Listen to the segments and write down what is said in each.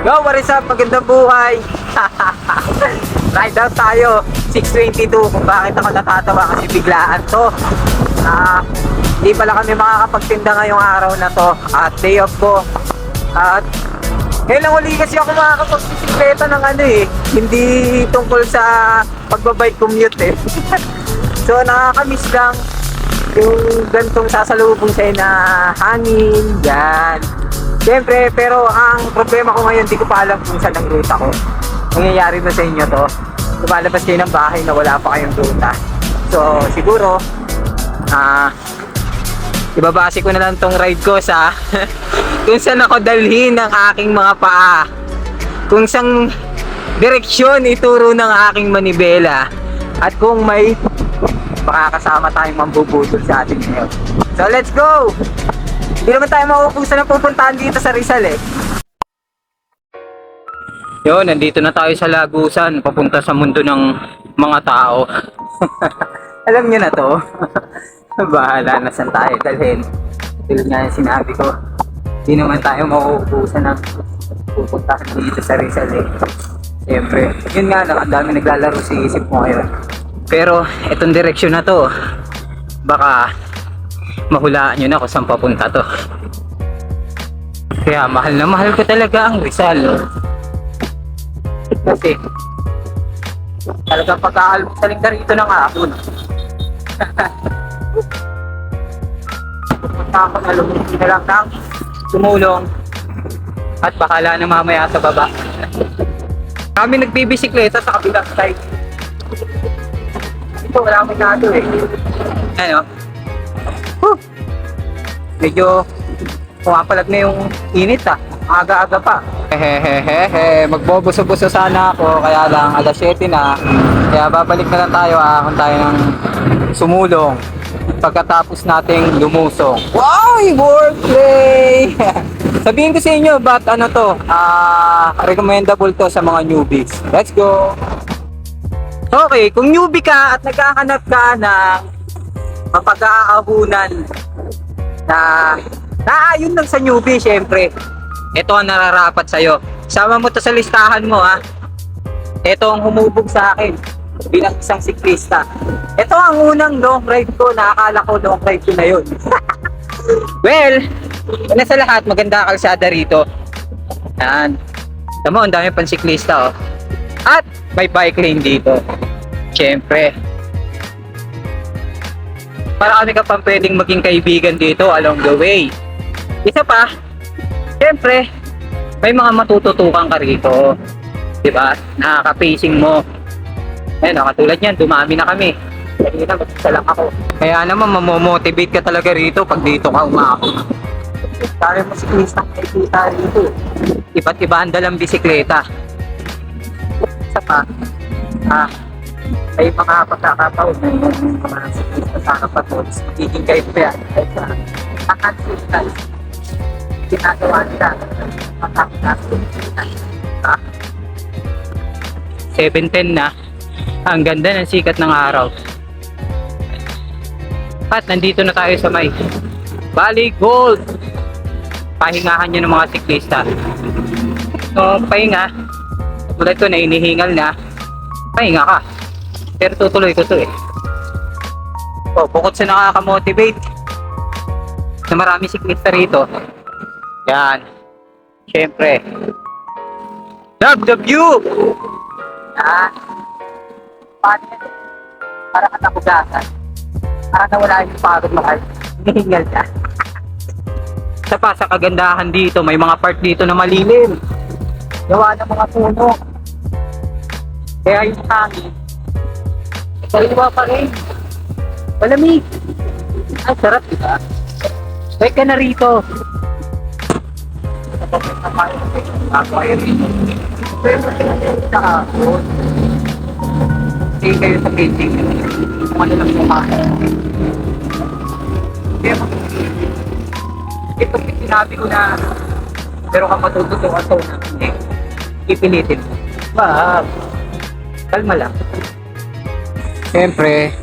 Go, what is? Magandang buhay! Ride out tayo. 6.22 kung bakit ako natatawa kasi biglaan to. Ah, hindi pala kami makakapagtinda ngayong araw na to. At day off ko. At ngayon lang uli kasi ako makakapag-bisikleta ng ano eh. Hindi tungkol sa pagbabike commute eh. so nakakamiss lang yung gantong sasalubong sa'yo na hangin, yan. Siyempre, pero ang problema ko ngayon, di ko pa alam kung saan ang ruta ko. Nangyayari ba sa inyo to? Lumalabas kayo ng bahay na wala pa kayong ruta. So, siguro, ah, ibabase ko na lang tong ride ko sa kung saan ako dalhin ng aking mga paa. Kung saan direksyon ituro ng aking manibela. At kung may makakasama tayong mambubudol sa atin ngayon. So let's go! Hindi naman tayo mauubusan ng pupuntahan dito sa Rizal eh. Yun, nandito na tayo sa Lagusan, papunta sa mundo ng mga tao. Alam niyo na to. Bahala na saan tayo dalhin. Tulad nga yung sinabi ko, hindi naman tayo mauubusan ng pupuntahan dito sa Rizal eh. Siyempre, yun nga lang, ang dami naglalaro sa isip mo ngayon. Pero, itong direksyon na to, baka mahulaan nyo na kung saan papunta to. Kaya mahal na mahal ko talaga ang Rizal. Kasi, talagang pag-aalmusaling ka rito ng hapon. Pupunta ako na lumunti na lang ng tumulong at bahala na mamaya sa baba. Kami nagbibisikleta sa kabilang side. Ito, wala akong nado eh. Ano? Medyo pumapalag na yung init ah. Aga-aga pa. Hehehehe, magbobuso-buso sana ako, kaya lang alas 7 na. Kaya babalik na lang tayo, ahon tayo ng sumulong pagkatapos nating lumusong. Wow! Wordplay! Sabihin ko sa inyo, ba't ano to, ah, recommendable to sa mga newbies. Let's go! Okay, kung newbie ka at naghahanap ka ng mapag-aahunan na naayon lang sa newbie, syempre. Ito ang nararapat sa'yo. Sama mo to sa listahan mo, ha? Ito ang humubog sa akin bilang isang siklista. Ito ang unang long ride ko na akala ko long ride ko na yun. well, una sa lahat, maganda kalsada rito. Yan. Tama, ang dami pang siklista, oh. At may bike lane dito. Siyempre. Para kami ka pang pwedeng maging kaibigan dito along the way. Isa pa, siyempre, may mga matututukan ka rito. Diba? Nakaka-pacing mo. Ayun, katulad yan, dumami na kami. Kanina, mag-isa lang ako. Kaya naman, mamomotivate ka talaga rito pag dito ka umako. Dami mo siklista nakikita rito. Iba't iba ang dalang bisikleta. Isa pa, ah, may mga pagkakataon na yung mga siklista sa kapatid, magiging yan. Kahit sa nakatsutan, ginagawa nila, matapos na 7.10 na. Ang ganda ng sikat ng araw. At nandito na tayo sa may Bali Gold. Pahingahan nyo ng mga siklista. So, pahinga. Tulad ko na inihingal na. Pahinga ka. Pero tutuloy ko to eh. Oh, bukod sa nakaka-motivate na marami siklista rito. Yan. Siyempre. Love the view! Yan. Paano yan? Para ka nakugasan. Para nawala yung pagod kahit hinihingal ka. Sa pa, sa kagandahan dito, may mga part dito na malilim. Gawa ng mga puno. Kaya yung hangin, kaliwa pa rin. Malamig. Ay, sarap, di ba? Wait ka na rito. Ako ay sa hindi kayo sa painting kung ano lang kumain. Pero, ito sinabi ko na pero ka matututuan to na hindi ipilitin mo. Wag. Kalma lang. Siyempre,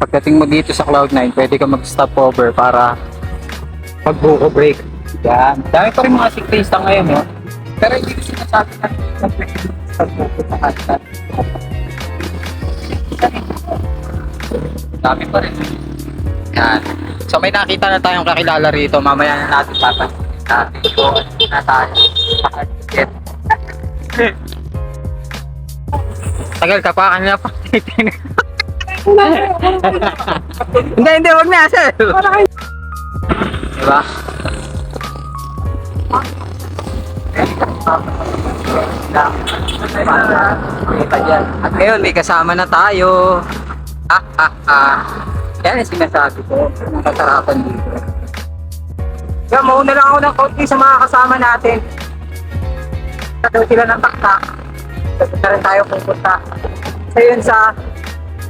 pagdating mo dito sa Cloud9, pwede ka mag-stop over para mag-buko break. Yan. Dami pa rin mga siklista ngayon, no? Pero hindi ko sinasabi na ka sa Dami pa rin. Yan. So may nakita na tayong kakilala rito. Mamaya na natin papansin natin kung na. Tagal ka pa, kanina pa. Hindi, hindi, wag na, sir. Diba? At ngayon, may kasama na tayo. Ah, ah, ah. Yan ang sinasabi ko. Ang kasarapan dito. Kaya mauna lang ako ng konti sa mga kasama natin. Daw sila ng takta. Sabi na rin tayo pupunta. Sa yun sa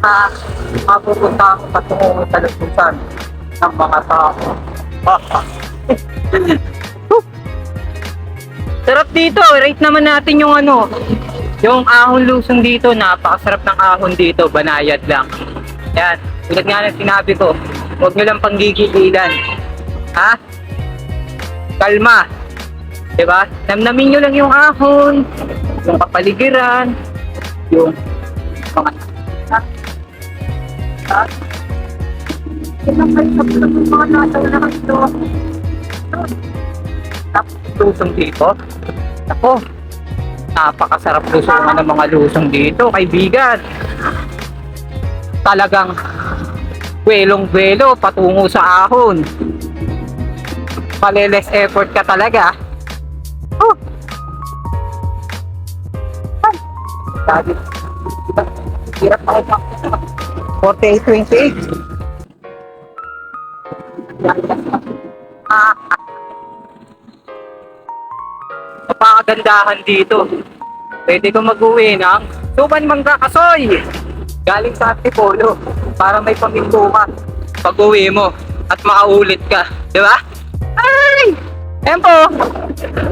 ah, mapupunta ako patungo sa lususan ng mga tao. Sarap dito. Rate naman natin yung ano, yung ahon lusong dito. Napakasarap ng ahon dito. Banayad lang. Yan. Tulad nga ng sinabi ko, huwag nyo lang panggigigilan. Ha? Kalma. Diba? Namnamin nyo lang yung ahon, yung kapaligiran, yung mga Ha? Yan ang may kapag ng mga nasa na ito. Tapos lusong dito. Ako, napakasarap lusungan ng mga lusong dito, kaibigan. Talagang welong-welo patungo sa ahon. Maliles effort ka talaga. Oh. Ay. Hirap ako 48-28. Ah. Napakagandahan dito. Pwede kang mag-uwi ng Tuban Mangga Kasoy. Galing sa Antipolo. Para may paminto ka. Pag uwi mo at makaulit ka. Di ba? Ay! Ayan po.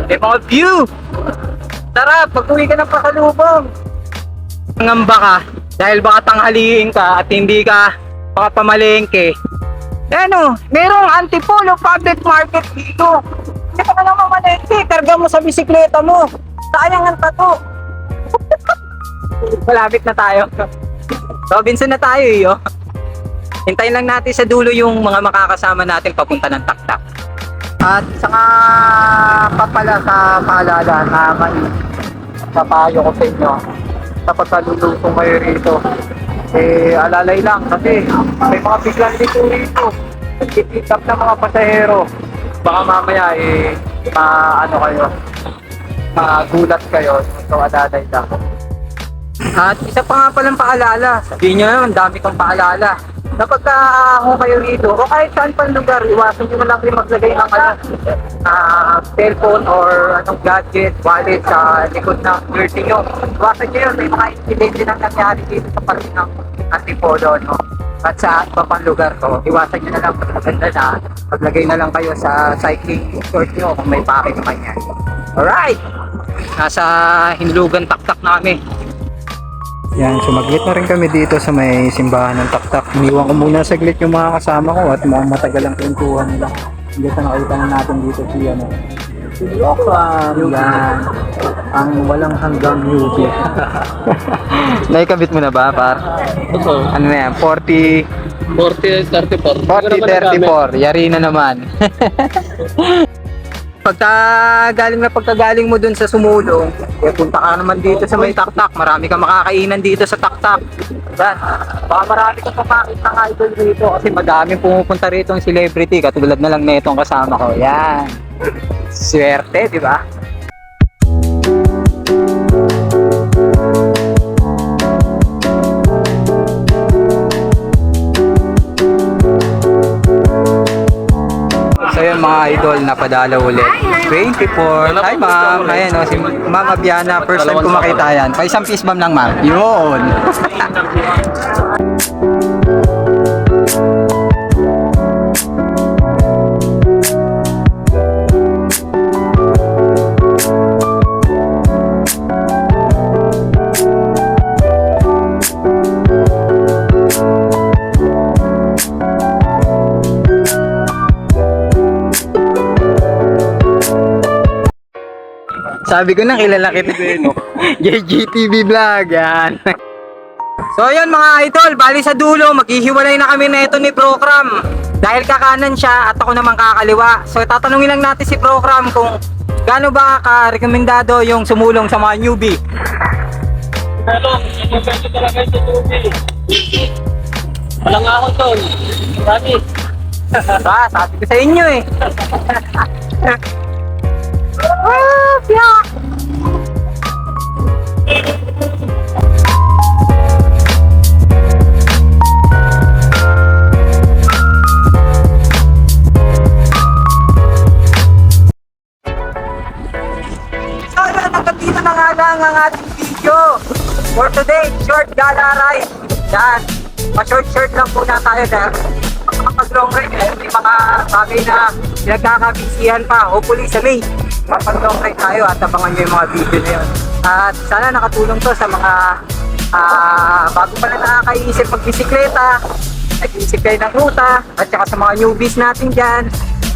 May mga view. Tara, pag uwi ka ng pasalubong. Ngamba ka. Dahil baka tanghaliin ka at hindi ka makapamalengke. Ano, merong Antipolo Public Market dito. Hindi ka na naman malengke. Karga mo sa bisikleta mo. Sayang ang tato. Malapit na tayo. Robinson na tayo eh. Oh. Hintayin lang natin sa dulo yung mga makakasama natin papunta ng taktak. At isa nga pa pala sa paalala na may papayo ko sa inyo kapag kalulutong kayo rito. Eh alalay lang kasi may mga biglang dito rito. Pick up ng mga pasahero. Baka mamaya eh ma ano kayo magulat kayo. So alalay lang. At isa pa nga palang paalala, sabihin nyo naman, dami kong paalala. Kapag ako kayo rito, o kahit saan pang lugar, iwasan nyo na lang rin maglagay ng ano, ah, cellphone or anong gadget, wallet sa likod ng jersey nyo. Iwasan nyo yun, may mga incidente na nangyari dito sa parking ng Antipolo, no? At sa iba pang lugar ko, iwasan nyo na lang maganda na, maglagay na lang kayo sa cycling short nyo kung may pake naman yan. Alright! Nasa hinlugan taktak namin. Yan, sumaglit na rin kami dito sa may simbahan ng taktak. Iniwan ko muna saglit yung mga kasama ko at mukhang matagal ang kwentuhan nila. Hindi sa nakita na natin dito si ano. Si Yokam, yan. Ang walang hanggang Yuki. Naikabit mo na ba, par? Oo. Ano na yan? 40, 40, 34. 40, 34. Yari na naman. Pagka galing na pagkagaling mo dun sa sumulong, eh, punta ka naman dito sa may taktak. Marami kang makakainan dito sa taktak. Yan. Baka marami kang papakit ng idol dito kasi madaming pumupunta rito ng celebrity katulad na lang na itong kasama ko. Yan. Swerte, di ba? Idol, napadala ulit. 24. Hi ma'am. Ayan o, si Ma'am Abiana. First time ko makita yan. Pa isang piece bomb lang ma'am. Yun. Sabi ko na kilala kita. JGTV Vlog, yan. So yun mga idol, bali sa dulo, maghihiwalay na kami na ito ni Procram. Dahil kakanan siya at ako naman kakaliwa. So tatanungin lang natin si Procram kung gaano ba ka-rekomendado yung sumulong sa mga newbie. Pero, magpapento talaga ito tubig. Walang ahon doon. Dami. Ah, sabi ko sa inyo eh. ah, piyak! Lang ang ating video for today, short gala ride. Yan, pa-short-short lang muna tayo dahil kapag long ride, eh, may mga bagay na pinagkakabisihan pa. Hopefully sa May, kapag long ride tayo at abangan nyo yung mga video na yun. At sana nakatulong to sa mga ah, bago pa na nakakaisip magbisikleta, nag-iisip kayo ng ruta, at saka sa mga newbies natin dyan.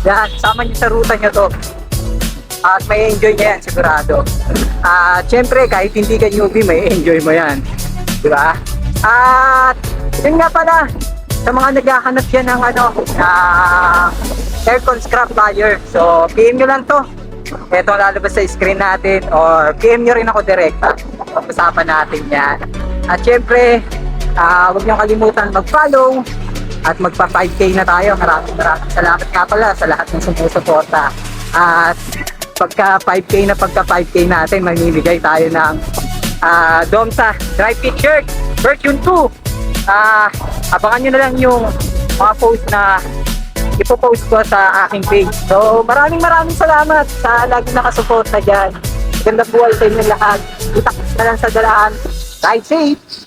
Yan, sama nyo sa ruta nyo to at may enjoy niya yan sigurado. At syempre kahit hindi ka newbie, may enjoy mo yan. Di ba? At yun nga pala, sa mga naghahanap yan ng ano, na aircon scrap buyer. So, PM nyo lang to. Ito ang lalabas sa screen natin or PM nyo rin ako direkta. Pag-usapan natin yan. At syempre, ah huwag nyo kalimutan mag-follow at magpa 5K na tayo. Maraming maraming salamat nga pala sa lahat ng sumusuporta. At pagka 5K na pagka 5K natin, mamimigay tayo ng ah Domsa Dry Fit Shirt version 2. Ah, abangan nyo na lang yung mga post na ipopost ko sa aking page. So, maraming maraming salamat sa lagi nakasuporta dyan. Ganda buhay sa inyo lahat. Itakos na lang sa dalaan. Ride safe!